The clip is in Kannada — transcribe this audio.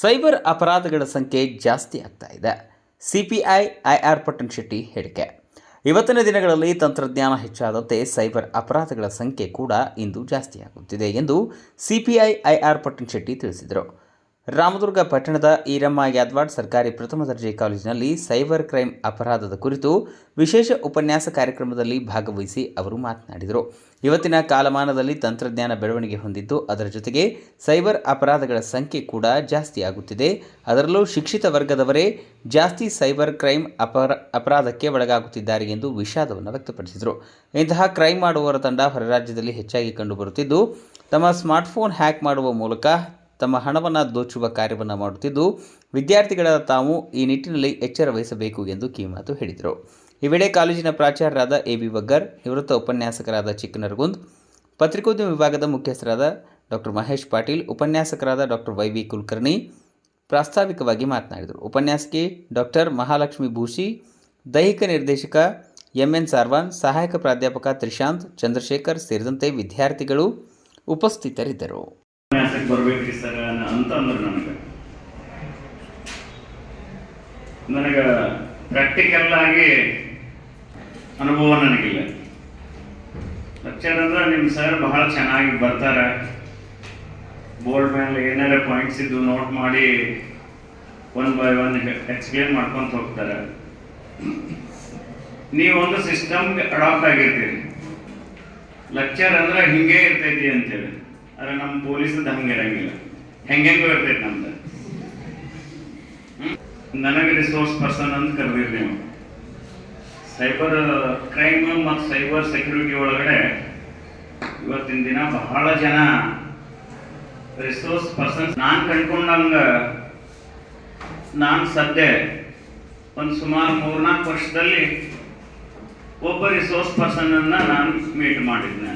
ಸೈಬರ್ ಅಪರಾಧಗಳ ಸಂಖ್ಯೆ ಜಾಸ್ತಿ ಆಗ್ತಾ ಇದೆ. ಸಿಪಿಐ ಆರ್ ಪಟ್ಟಣ್ ಶೆಟ್ಟಿ ಹೇಳಿಕೆ. ಇವತ್ತಿನ ದಿನಗಳಲ್ಲಿ ತಂತ್ರಜ್ಞಾನ ಹೆಚ್ಚಾದಂತೆ ಸೈಬರ್ ಅಪರಾಧಗಳ ಸಂಖ್ಯೆ ಕೂಡ ಇಂದು ಜಾಸ್ತಿಯಾಗುತ್ತಿದೆ ಎಂದು ಸಿಪಿಐ ಆರ್ ಪಟ್ಟಣ್ ಶೆಟ್ಟಿ ತಿಳಿಸಿದರು. ರಾಮದುರ್ಗ ಪಟ್ಟಣದ ಈರಮ್ಮ ಯಾದ್ವಾಡ್ ಸರ್ಕಾರಿ ಪ್ರಥಮ ದರ್ಜೆ ಕಾಲೇಜಿನಲ್ಲಿ ಸೈಬರ್ ಕ್ರೈಮ್ ಅಪರಾಧದ ಕುರಿತು ವಿಶೇಷ ಉಪನ್ಯಾಸ ಕಾರ್ಯಕ್ರಮದಲ್ಲಿ ಭಾಗವಹಿಸಿ ಅವರು ಮಾತನಾಡಿದರು. ಇವತ್ತಿನ ಕಾಲಮಾನದಲ್ಲಿ ತಂತ್ರಜ್ಞಾನ ಬೆಳವಣಿಗೆ ಹೊಂದಿದ್ದು, ಅದರ ಜೊತೆಗೆ ಸೈಬರ್ ಅಪರಾಧಗಳ ಸಂಖ್ಯೆ ಕೂಡ ಜಾಸ್ತಿ ಆಗುತ್ತಿದೆ. ಅದರಲ್ಲೂ ಶಿಕ್ಷಿತ ವರ್ಗದವರೇ ಜಾಸ್ತಿ ಸೈಬರ್ ಕ್ರೈಮ್ ಅಪರ, ಅಪರಾಧಕ್ಕೆ ಒಳಗಾಗುತ್ತಿದ್ದಾರೆ ಎಂದು ವಿಷಾದವನ್ನು ವ್ಯಕ್ತಪಡಿಸಿದರು. ಇಂತಹ ಕ್ರೈಮ್ ಮಾಡುವವರ ತಂಡ ಹೊರರಾಜ್ಯದಲ್ಲಿ ಹೆಚ್ಚಾಗಿ ಕಂಡುಬರುತ್ತಿದ್ದು, ತಮ್ಮ ಸ್ಮಾರ್ಟ್ಫೋನ್ ಹ್ಯಾಕ್ ಮಾಡುವ ಮೂಲಕ ತಮ್ಮ ಹಣವನ್ನು ದೋಚುವ ಕಾರ್ಯವನ್ನು ಮಾಡುತ್ತಿದ್ದು, ವಿದ್ಯಾರ್ಥಿಗಳ ತಾವು ಈ ನಿಟ್ಟಿನಲ್ಲಿ ಎಚ್ಚರ ವಹಿಸಬೇಕು ಎಂದು ಕಿವಿಮಾತು ಹೇಳಿದರು. ಈ ವೇಳೆ ಕಾಲೇಜಿನ ಪ್ರಾಚಾರ್ಯರಾದ ಎ ಬಿ ಬಗ್ಗರ್, ನಿವೃತ್ತ ಉಪನ್ಯಾಸಕರಾದ ಚಿಕ್ಕನರಗುಂದ್, ಪತ್ರಿಕೋದ್ಯಮ ವಿಭಾಗದ ಮುಖ್ಯಸ್ಥರಾದ ಡಾಕ್ಟರ್ ಮಹೇಶ್ ಪಾಟೀಲ್, ಉಪನ್ಯಾಸಕರಾದ ಡಾಕ್ಟರ್ ವೈ ವಿ ಕುಲಕರ್ಣಿ ಪ್ರಾಸ್ತಾವಿಕವಾಗಿ ಮಾತನಾಡಿದರು. ಉಪನ್ಯಾಸಕಿ ಡಾಕ್ಟರ್ ಮಹಾಲಕ್ಷ್ಮಿ ಭೂಷಿ, ದೈಹಿಕ ನಿರ್ದೇಶಕ ಎಂಎನ್ ಸಾರ್ವಾನ್, ಸಹಾಯಕ ಪ್ರಾಧ್ಯಾಪಕ ತ್ರಿಶಾಂತ್, ಚಂದ್ರಶೇಖರ್ ಸೇರಿದಂತೆ ವಿದ್ಯಾರ್ಥಿಗಳು ಉಪಸ್ಥಿತರಿದ್ದರು. ಉಪನ್ಯಾಸಕ್ಕೆ ಬರ್ಬೇಕ್ರಿ ಸರ್ ಅಂತ ಅಂದ್ರು ನನಗೆ ನನಗೆ ಪ್ರಾಕ್ಟಿಕಲ್ ಆಗಿ ಅನುಭವ ನನಗಿಲ್ಲ. ಲೆಕ್ಚರ್ ಅಂದ್ರೆ ನಿಮ್ಮ ಸರ್ ಬಹಳ ಚೆನ್ನಾಗಿ ಬರ್ತಾರೆ. ಬೋರ್ಡ್ ಮೇಲೆ ಏನಾರ ಪಾಯಿಂಟ್ಸ್ ಇದ್ದು ನೋಟ್ ಮಾಡಿ ಒನ್ ಬೈ ಒನ್ ಎಕ್ಸ್ಪ್ಲೇನ್ ಮಾಡ್ಕೊಂತ ಹೋಗ್ತಾರೆ. ನೀವೊಂದು ಸಿಸ್ಟಮ್ಗೆ ಅಡಾಪ್ಟ್ ಆಗಿರ್ತೀರಿ. ಲೆಕ್ಚರ್ ಅಂದ್ರೆ ಹಿಂಗೆ ಇರ್ತೈತಿ ಅಂತೇಳಿ. ಆದ್ರೆ ನಮ್ಮ ಪೊಲೀಸದ ಹಂಗೆ ಇರಂಗಿಲ್ಲ. ಹೆಂಗೆಂಗೋ ಇರ್ತೈತಿ ನಮ್ದು? ನನಗೆ ರಿಸೋರ್ಸ್ ಪರ್ಸನ್ ಅಂತ ಕರೆದಿರಿ ನೀವು ಸೈಬರ್ ಕ್ರೈಮ್ ಮತ್ತು ಸೈಬರ್ ಸೆಕ್ಯೂರಿಟಿ ಒಳಗಡೆ ಇವತ್ತಿನ ದಿನ ಬಹಳ ಜನ ರಿಸೋರ್ಸ್ ಪರ್ಸನ್ ನಾನು ಕಂಡ್ಕೊಂಡಂಗ ನಾನು ಸದ್ಯ ಒಂದು ಸುಮಾರು ಮೂರ್ನಾಲ್ಕು ವರ್ಷದಲ್ಲಿ ಒಬ್ಬ ರಿಸೋರ್ಸ್ ಪರ್ಸನ್ ಅನ್ನ ನಾನು ಮೀಟ್ ಮಾಡಿದ್ದೆ